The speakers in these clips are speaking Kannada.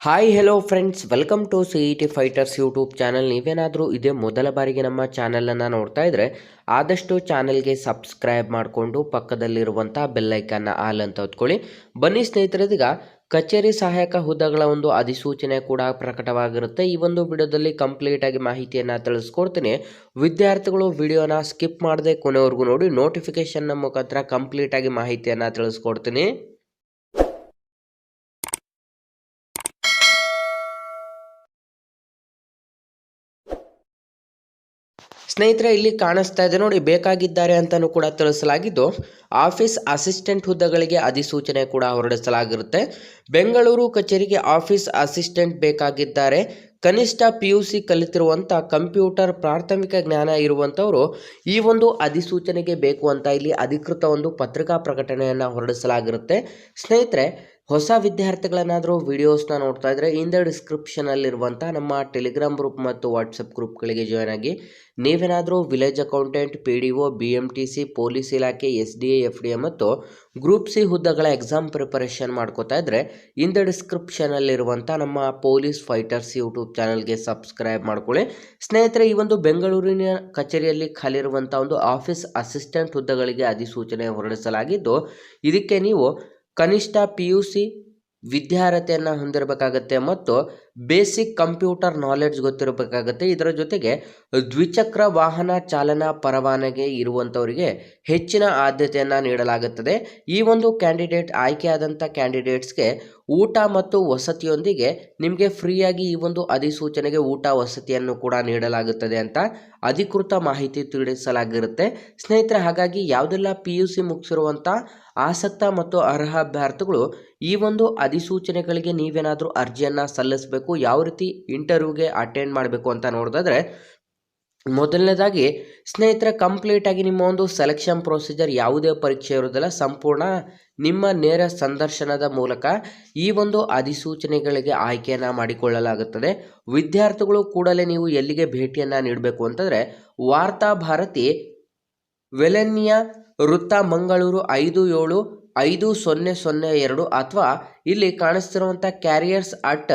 Hi hello friends welcome to C E T fighters YouTube channel ನೀವೇನಾದರೂ ಇದೇ ಮೊದಲ ಬಾರಿಗೆ ನಮ್ಮ ಚಾನಲನ್ನು ನೋಡ್ತಾ ಇದ್ದರೆ ಆದಷ್ಟು ಚಾನಲ್ಗೆ ಸಬ್ಸ್ಕ್ರೈಬ್ ಮಾಡಿಕೊಂಡು ಪಕ್ಕದಲ್ಲಿರುವಂಥ ಬೆಲ್ಲೈಕನ್ನ ಆಲ್ ಅಂತ ಹೊತ್ಕೊಳ್ಳಿ. ಬನ್ನಿ ಸ್ನೇಹಿತರೆ, ಇದೀಗ ಕಚೇರಿ ಸಹಾಯಕ ಹುದ್ದೆಗಳ ಒಂದು ಅಧಿಸೂಚನೆ ಕೂಡ ಪ್ರಕಟವಾಗಿರುತ್ತೆ. ಈ ಒಂದು ವಿಡಿಯೋದಲ್ಲಿ ಕಂಪ್ಲೀಟ್ ಆಗಿ ಮಾಹಿತಿಯನ್ನು ತಿಳಿಸ್ಕೊಡ್ತೀನಿ. ವಿದ್ಯಾರ್ಥಿಗಳು ವಿಡಿಯೋನ ಸ್ಕಿಪ್ ಮಾಡದೆ ಕೊನೆವರೆಗೂ ನೋಡಿ ನೋಟಿಫಿಕೇಶನ್ನ ಮುಖಾಂತರ ಕಂಪ್ಲೀಟಾಗಿ ಮಾಹಿತಿಯನ್ನು ತಿಳಿಸ್ಕೊಡ್ತೀನಿ. ಸ್ನೇಹಿತರೆ, ಇಲ್ಲಿ ಕಾಣಿಸ್ತಾ ಇದೆ ನೋಡಿ, ಬೇಕಾಗಿದ್ದಾರೆ ಅಂತಲೂ ಕೂಡ ತಿಳಿಸಲಾಗಿದ್ದು, ಆಫೀಸ್ ಅಸಿಸ್ಟೆಂಟ್ ಹುದ್ದೆಗಳಿಗೆ ಅಧಿಸೂಚನೆ ಕೂಡ ಹೊರಡಿಸಲಾಗಿರುತ್ತೆ. ಬೆಂಗಳೂರು ಕಚೇರಿಗೆ ಆಫೀಸ್ ಅಸಿಸ್ಟೆಂಟ್ ಬೇಕಾಗಿದ್ದಾರೆ. ಕನಿಷ್ಠ ಪಿ ಯು ಸಿ ಕಲಿತಿರುವಂಥ ಕಂಪ್ಯೂಟರ್ ಪ್ರಾಥಮಿಕ ಜ್ಞಾನ ಇರುವಂಥವರು ಈ ಒಂದು ಅಧಿಸೂಚನೆಗೆ ಬೇಕು ಅಂತ ಇಲ್ಲಿ ಅಧಿಕೃತ ಒಂದು ಪತ್ರಿಕಾ ಪ್ರಕಟಣೆಯನ್ನು ಹೊರಡಿಸಲಾಗಿರುತ್ತೆ. ಸ್ನೇಹಿತರೆ ಹೊಸ ವಿದ್ಯಾರ್ಥಿಗಳನ್ನಾದರೂ ವಿಡಿಯೋಸ್ನ ನೋಡ್ತಾ ಇದ್ದರೆ ಇಂದ ಡಿಸ್ಕ್ರಿಪ್ಷನಲ್ಲಿರುವಂಥ ನಮ್ಮ ಟೆಲಿಗ್ರಾಮ್ ಗ್ರೂಪ್ ಮತ್ತು ವಾಟ್ಸಪ್ ಗ್ರೂಪ್ಗಳಿಗೆ ಜಾಯ್ನ್ ಆಗಿ, ನೀವೇನಾದರೂ village accountant P D O B M T C police ಇಲಾಖೆ S D A F D A ಮತ್ತು ಗ್ರೂಪ್ ಸಿ ಹುದ್ದೆಗಳ ಎಕ್ಸಾಮ್ ಪ್ರಿಪರೇಷನ್ ಮಾಡ್ಕೋತಾ ಇದ್ದರೆ ಇಂದ ಡಿಸ್ಕ್ರಿಪ್ಷನಲ್ಲಿರುವಂಥ ನಮ್ಮ ಪೊಲೀಸ್ ಫೈಟರ್ಸ್ ಯೂಟ್ಯೂಬ್ ಚಾನಲ್ಗೆ ಸಬ್ಸ್ಕ್ರೈಬ್ ಮಾಡ್ಕೊಳ್ಳಿ. ಸ್ನೇಹಿತರೆ, ಈ ಒಂದು ಬೆಂಗಳೂರಿನ ಕಚೇರಿಯಲ್ಲಿ ಖಾಲಿರುವಂಥ ಒಂದು ಆಫೀಸ್ ಅಸಿಸ್ಟೆಂಟ್ ಹುದ್ದೆಗಳಿಗೆ ಅಧಿಸೂಚನೆ ಹೊರಡಿಸಲಾಗಿದ್ದು, ಇದಕ್ಕೆ ನೀವು ಕನಿಷ್ಠ ಪಿ ಯು ಸಿ ವಿದ್ಯಾರ್ಹತೆಯನ್ನು ಹೊಂದಿರಬೇಕಾಗತ್ತೆ ಮತ್ತು ಬೇಸಿಕ್ ಕಂಪ್ಯೂಟರ್ ನಾಲೆಡ್ಜ್ ಗೊತ್ತಿರಬೇಕಾಗತ್ತೆ. ಇದರ ಜೊತೆಗೆ ದ್ವಿಚಕ್ರ ವಾಹನ ಚಾಲನಾ ಪರವಾನಗಿ ಇರುವಂಥವರಿಗೆ ಹೆಚ್ಚಿನ ಆದ್ಯತೆಯನ್ನು ನೀಡಲಾಗುತ್ತದೆ. ಈ ಒಂದು ಕ್ಯಾಂಡಿಡೇಟ್ ಆಯ್ಕೆಯಾದಂಥ ಕ್ಯಾಂಡಿಡೇಟ್ಸ್ಗೆ ಊಟ ಮತ್ತು ವಸತಿಯೊಂದಿಗೆ ನಿಮಗೆ ಫ್ರೀಯಾಗಿ ಈ ಒಂದು ಅಧಿಸೂಚನೆಗೆ ಊಟ, ವಸತಿಯನ್ನು ಕೂಡ ನೀಡಲಾಗುತ್ತದೆ ಅಂತ ಅಧಿಕೃತ ಮಾಹಿತಿ ತಿಳಿಸಲಾಗಿರುತ್ತೆ. ಸ್ನೇಹಿತರೆ, ಹಾಗಾಗಿ ಯಾವುದೆಲ್ಲ ಪಿ ಯು ಸಿ ಮುಗಿಸಿರುವಂಥ ಆಸಕ್ತ ಮತ್ತು ಅರ್ಹ ಅಭ್ಯರ್ಥಿಗಳು ಈ ಒಂದು ಅಧಿಸೂಚನೆಗಳಿಗೆ ನೀವೇನಾದರೂ ಅರ್ಜಿಯನ್ನು ಸಲ್ಲಿಸಬೇಕು ಯಾವ ರೀತಿ ಇಂಟರ್ವ್ಯೂಗೆ ಅಟೆಂಡ್ ಮಾಡಬೇಕು ಅಂತ ನೋಡಿದ್ರೆ ಮೊದಲನೇದಾಗಿ ಸ್ನೇಹಿತರೆ ಕಂಪ್ಲೀಟಾಗಿ ನಿಮ್ಮ ಒಂದು ಸೆಲೆಕ್ಷನ್ ಪ್ರೊಸೀಜರ್ ಯಾವುದೇ ಪರೀಕ್ಷೆ ಇರೋದಿಲ್ಲ, ಸಂಪೂರ್ಣ ನಿಮ್ಮ ನೇರ ಸಂದರ್ಶನದ ಮೂಲಕ ಈ ಒಂದು ಅಧಿಸೂಚನೆಗಳಿಗೆ ಆಯ್ಕೆಯನ್ನು ಮಾಡಿಕೊಳ್ಳಲಾಗುತ್ತದೆ. ವಿದ್ಯಾರ್ಥಿಗಳು ಕೂಡಲೇ ನೀವು ಎಲ್ಲಿಗೆ ಭೇಟಿಯನ್ನು ನೀಡಬೇಕು ಅಂತಂದರೆ, ವಾರ್ತಾ ಭಾರತಿ, ವೆಲೆನ್ನಿಯ, ವೃತ್ತ, ಮಂಗಳೂರು ಐದು ಏಳು, ಐದು ಸೊನ್ನೆ ಸೊನ್ನೆ ಎರಡು, ಅಥವಾ ಇಲ್ಲಿ ಕಾಣಿಸ್ತಿರುವಂಥ ಕ್ಯಾರಿಯರ್ಸ್ ಅಟ್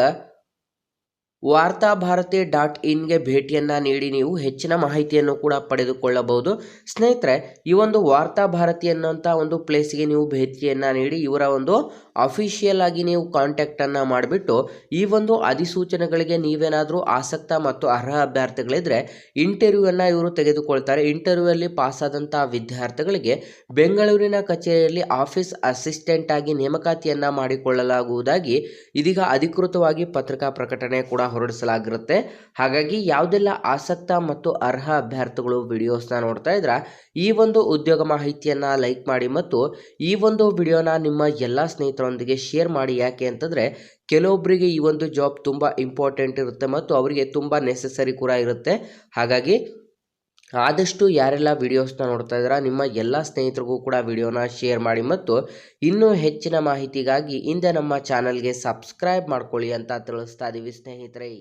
ವಾರ್ತಾಭಾರತಿ ಡಾಟ್ ಇನ್ಗೆ ಭೇಟಿಯನ್ನು ನೀಡಿ ನೀವು ಹೆಚ್ಚಿನ ಮಾಹಿತಿಯನ್ನು ಕೂಡ ಪಡೆದುಕೊಳ್ಳಬಹುದು. ಸ್ನೇಹಿತರೆ, ಈ ಒಂದು ವಾರ್ತಾಭಾರತಿ ಅನ್ನೋಂಥ ಒಂದು ಪ್ಲೇಸ್ಗೆ ನೀವು ಭೇಟಿಯನ್ನು ನೀಡಿ ಇವರ ಒಂದು ಅಫಿಷಿಯಲ್ ಆಗಿ ನೀವು ಕಾಂಟ್ಯಾಕ್ಟನ್ನು ಮಾಡಿಬಿಟ್ಟು ಈ ಒಂದು ಅಧಿಸೂಚನೆಗಳಿಗೆ ನೀವೇನಾದರೂ ಆಸಕ್ತ ಮತ್ತು ಅರ್ಹ ಅಭ್ಯರ್ಥಿಗಳಿದ್ರೆ ಇಂಟರ್ವ್ಯೂವನ್ನು ಇವರು ತೆಗೆದುಕೊಳ್ತಾರೆ. ಇಂಟರ್ವ್ಯೂಯಲ್ಲಿ ಪಾಸಾದಂಥ ವಿದ್ಯಾರ್ಥಿಗಳಿಗೆ ಬೆಂಗಳೂರಿನ ಕಚೇರಿಯಲ್ಲಿ ಆಫೀಸ್ ಅಸಿಸ್ಟೆಂಟ್ ಆಗಿ ನೇಮಕಾತಿಯನ್ನು ಮಾಡಿಕೊಳ್ಳಲಾಗುವುದಾಗಿ ಇದೀಗ ಅಧಿಕೃತವಾಗಿ ಪತ್ರಿಕಾ ಪ್ರಕಟಣೆ ಕೂಡ ಹೊರಡಿಸಲಾಗಿರುತ್ತೆ. ಹಾಗಾಗಿ ಯಾವುದೆಲ್ಲ ಆಸಕ್ತ ಮತ್ತು ಅರ್ಹ ಅಭ್ಯರ್ಥಿಗಳು ವಿಡಿಯೋಸ್ನ ನೋಡ್ತಾ ಇದ್ರ, ಈ ಒಂದು ಉದ್ಯೋಗ ಮಾಹಿತಿಯನ್ನು ಲೈಕ್ ಮಾಡಿ ಮತ್ತು ಈ ಒಂದು ವಿಡಿಯೋನ ನಿಮ್ಮ ಎಲ್ಲ ಸ್ನೇಹಿತರೊಂದಿಗೆ ಶೇರ್ ಮಾಡಿ ಯಾಕೆ ಅಂತಂದರೆ ಕೆಲವೊಬ್ಬರಿಗೆ ಈ ಒಂದು ಜಾಬ್ ತುಂಬ ಇಂಪಾರ್ಟೆಂಟ್ ಇರುತ್ತೆ ಮತ್ತು ಅವರಿಗೆ ತುಂಬ ನೆಸೆಸರಿ ಕೂಡ ಇರುತ್ತೆ. ಹಾಗಾಗಿ ಆದಷ್ಟು ಯಾರೆಲ್ಲ ವಿಡಿಯೋಸ್ನ ನೋಡ್ತಾ ಇದ್ದೀರಾ, ನಿಮ್ಮ ಎಲ್ಲ ಸ್ನೇಹಿತರಿಗೂ ಕೂಡ ವಿಡಿಯೋನ ಶೇರ್ ಮಾಡಿ ಮತ್ತು ಇನ್ನೂ ಹೆಚ್ಚಿನ ಮಾಹಿತಿಗಾಗಿ ಹಿಂದೆ ನಮ್ಮ ಚಾನಲ್ಗೆ ಸಬ್ಸ್ಕ್ರೈಬ್ ಮಾಡ್ಕೊಳ್ಳಿ ಅಂತ ತಿಳಿಸ್ತಾ ಇದ್ದೀವಿ ಸ್ನೇಹಿತರೆ.